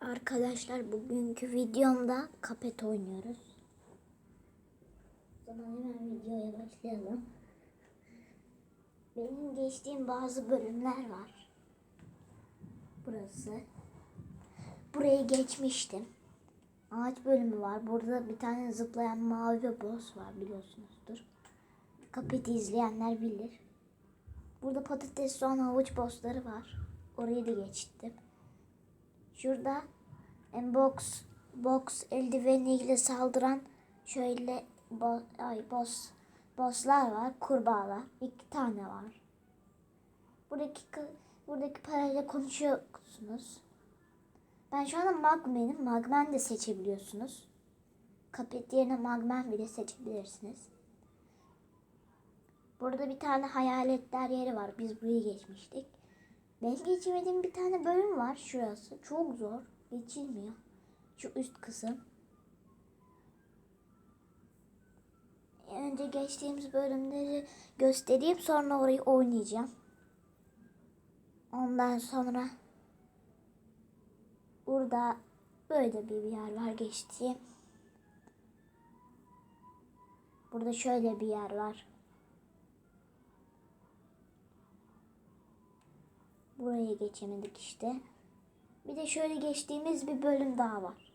Arkadaşlar bugünkü videomda kapet oynuyoruz. O zaman hemen videoya başlayalım. Benim geçtiğim bazı bölümler var. Burası. Burayı geçmiştim. Ağaç bölümü var. Burada bir tane zıplayan mavi boss var biliyorsunuzdur. Kapeti izleyenler bilir. Burada patates, soğan, havuç bossları var. Orayı da geçtim. Şurada box box eldiveniyle saldıran şöyle bo, ay boss bosslar var, kurbağalar. iki tane var. Buradaki buradaki parayla konuşuyorsunuz. Ben şu anda Magmen'im. Magmen de seçebiliyorsunuz. Kapet yerine Magmen bile seçebilirsiniz. Burada bir tane hayaletler yeri var. Biz burayı geçmiştik. Ben geçemediğim bir tane bölüm var şurası. Çok zor. Geçilmiyor. Şu üst kısım. Önce geçtiğimiz bölümleri göstereyim sonra orayı oynayacağım. Ondan sonra burada böyle bir yer var geçtiğim. Burada şöyle bir yer var. Buraya geçemedik işte. Bir de şöyle geçtiğimiz bir bölüm daha var.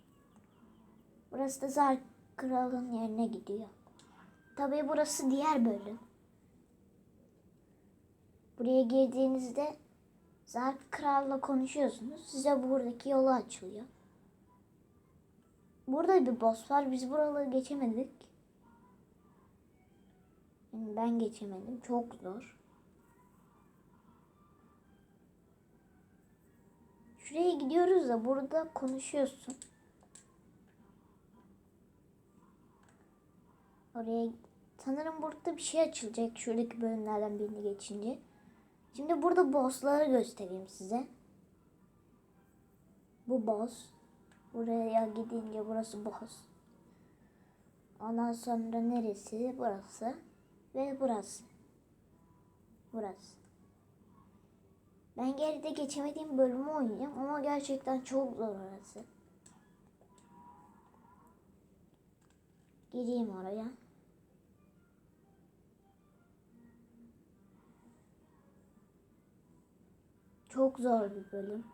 Burası da Zar Kral'ın yerine gidiyor. Tabii burası diğer bölüm. Buraya girdiğinizde Zar Kral'la konuşuyorsunuz. Size buradaki yolu açılıyor. Burada bir boss var. Biz buraları geçemedik. Ben geçemedim. Çok zor. Şuraya gidiyoruz da burada konuşuyorsun. Oraya sanırım burada bir şey açılacak şuradaki bölümlerden birini geçince. Şimdi burada bossları göstereyim size. Bu boss. Buraya gidince burası boss. Ondan sonra neresi? Burası. Ve burası. Burası. Ben geride geçemediğim bölümü oynayacağım ama gerçekten çok zor orası. Gireyim oraya. Çok zor bir bölüm.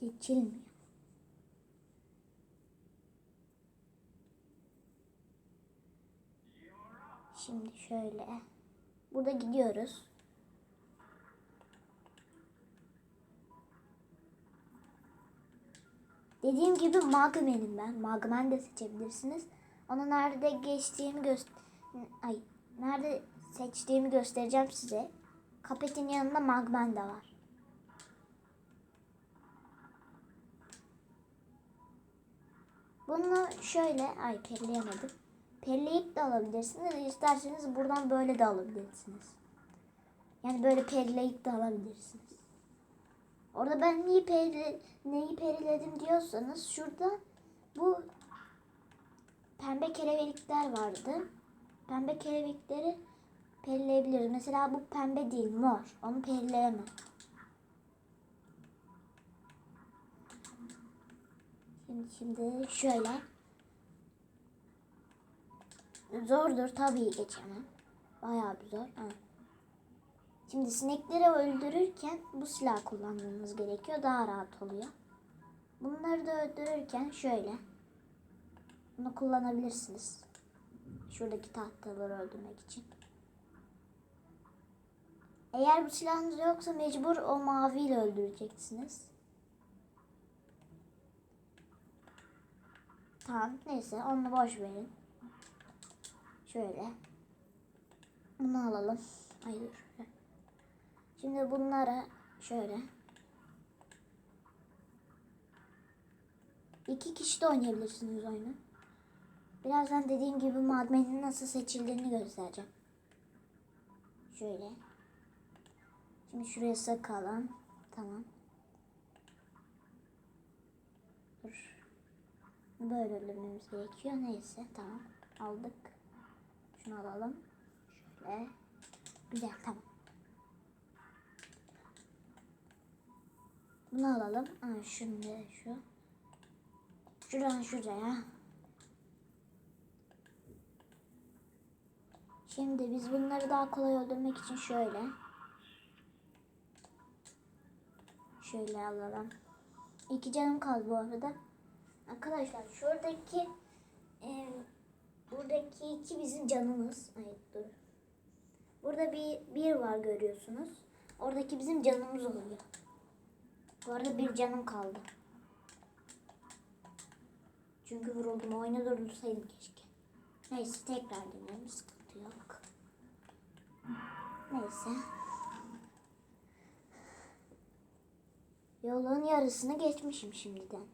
Geçilmiyor. Şimdi şöyle. Burada gidiyoruz. Dediğim gibi Magmen'im ben. Magmen de seçebilirsiniz. Onu nerede geçtiğimi göster... Ay, nerede seçtiğimi göstereceğim size. Kapetin yanında Magmen de var. Bunu şöyle... Ay perleyemedim. Perleyip de alabilirsiniz. İsterseniz buradan böyle de alabilirsiniz. Yani böyle perleyip de alabilirsiniz. Orada ben neyi, peri, neyi periledim diyorsanız şurada bu pembe kelebekler vardı. Pembe kelebekleri perileyebiliriz. Mesela bu pembe değil mor. Onu perileyemem. Şimdi, şimdi şöyle. Zordur tabii geçemem. Bayağı bir zor. Ha. Şimdi sinekleri öldürürken bu silah kullanmamız gerekiyor. Daha rahat oluyor. Bunları da öldürürken şöyle. Bunu kullanabilirsiniz. Şuradaki tahtaları öldürmek için. Eğer bu silahınız yoksa mecbur o maviyle öldüreceksiniz. Tamam neyse onu boş verin. Şöyle. Bunu alalım. Hayır. Şimdi bunlara şöyle. İki kişi de oynayabilirsiniz oyunu. Birazdan dediğim gibi Magmen'in nasıl seçildiğini göstereceğim. Şöyle. Şimdi şuraya sakalım. Tamam. Dur. Böyle öldürmemiz gerekiyor. Neyse tamam. Aldık. Şunu alalım. Şöyle. Güzel tamam. Bunu alalım. Ha, da şu. Şuradan şuraya. Şimdi biz bunları daha kolay öldürmek için şöyle. Şöyle alalım. İki canım kaldı bu arada. Arkadaşlar şuradaki e, buradaki iki bizim canımız. Ay dur. Burada bir, bir var görüyorsunuz. Oradaki bizim canımız oluyor. Bu arada bir canım kaldı. Çünkü vuruldum. Oyunu durdursaydım keşke. Neyse tekrar deneyelim. Sıkıntı yok. Neyse. Yolun yarısını geçmişim şimdiden.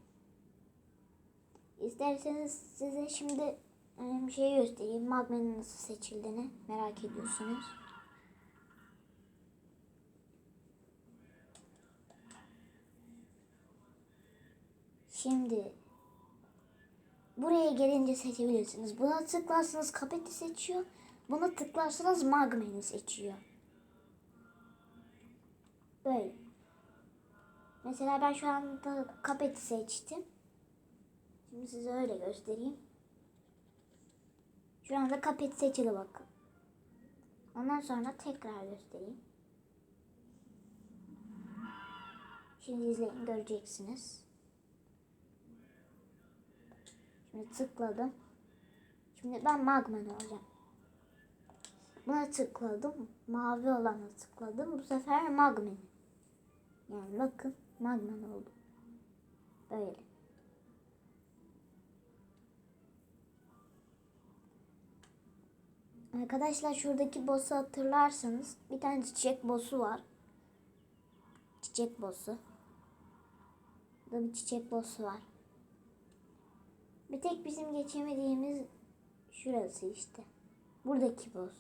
İsterseniz size şimdi bir şey göstereyim. Magma'nın nasıl seçildiğini merak ediyorsunuz. Şimdi buraya gelince seçebilirsiniz. Buna tıklarsanız kapeti seçiyor. Buna tıklarsanız magmeni seçiyor. Böyle. Mesela ben şu anda kapeti seçtim. Şimdi size öyle göstereyim. Şu anda kapet seçili bakın. Ondan sonra tekrar göstereyim. Şimdi izleyin göreceksiniz. Şimdi tıkladım. Şimdi ben magman olacağım. Buna tıkladım. Mavi olana tıkladım. Bu sefer magman. Yani bakın magman oldu. Böyle. Arkadaşlar şuradaki boss'u hatırlarsanız bir tane çiçek boss'u var. Çiçek boss'u. Burada bir çiçek boss'u var. Bir tek bizim geçemediğimiz şurası işte. Buradaki boss.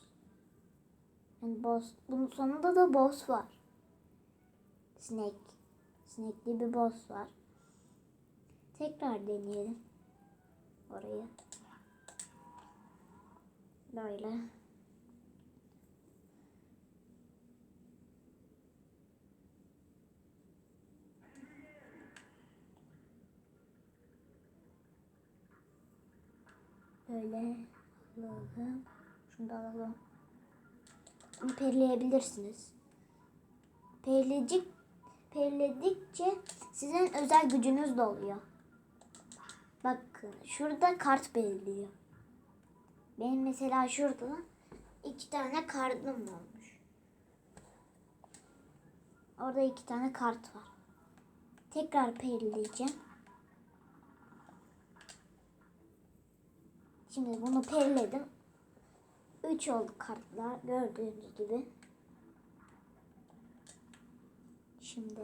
Yani boss. Bunun sonunda da boss var. Snake. Snake'li bir boss var. Tekrar deneyelim. Orayı. Böyle. Böyle alalım. Şunu da alalım. Perileyebilirsiniz. Perilecik, periledikçe sizin özel gücünüz de oluyor. Bakın şurada kart belirliyor. Benim mesela şurada iki tane kartım olmuş. Orada iki tane kart var. Tekrar perileyeceğim. Şimdi bunu periledim. 3 oldu kartlar gördüğünüz gibi. Şimdi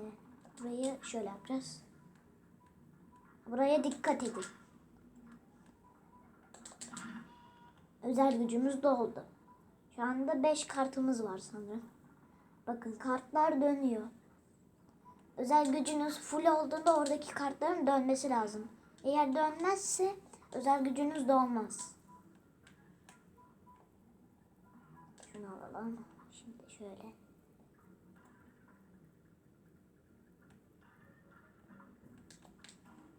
burayı şöyle yapacağız. Buraya dikkat edin. Özel gücümüz doldu. Şu anda 5 kartımız var sanırım. Bakın kartlar dönüyor. Özel gücünüz full olduğunda oradaki kartların dönmesi lazım. Eğer dönmezse özel gücünüz dolmaz. Şunu alalım. Şimdi şöyle.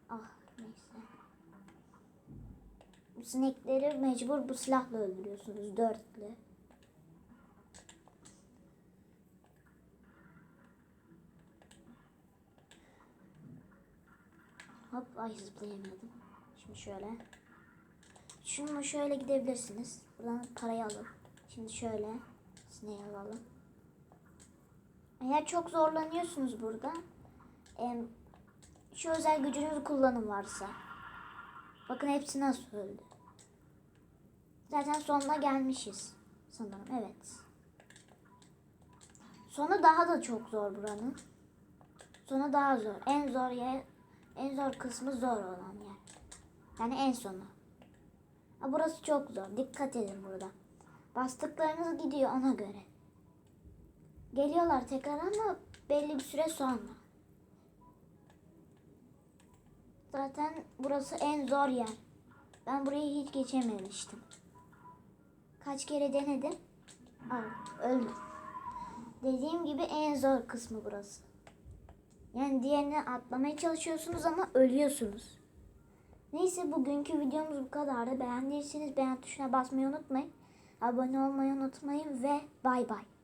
Ah neyse. Bu sinekleri mecbur bu silahla öldürüyorsunuz. Dörtlü. Hop ay zıplayamadım. Şimdi şöyle. Şunu şöyle gidebilirsiniz. Buradan parayı alın. Şimdi şöyle sineği alalım. Eğer çok zorlanıyorsunuz burada şu özel gücünüzü kullanın varsa. Bakın hepsi nasıl öldü. Zaten sonuna gelmişiz. Sanırım evet. Sonu daha da çok zor buranın. Sonu daha zor. En zor yer, en zor kısmı zor olan. Yani en sonu. Burası çok zor. Dikkat edin burada. Bastıklarınız gidiyor ona göre. Geliyorlar tekrar ama belli bir süre sonra. Zaten burası en zor yer. Ben burayı hiç geçememiştim. Kaç kere denedim. Aa, öldüm. Dediğim gibi en zor kısmı burası. Yani diğerini atlamaya çalışıyorsunuz ama ölüyorsunuz. Neyse bugünkü videomuz bu kadardı. Beğendiyseniz beğen tuşuna basmayı unutmayın. Abone olmayı unutmayın ve bay bay.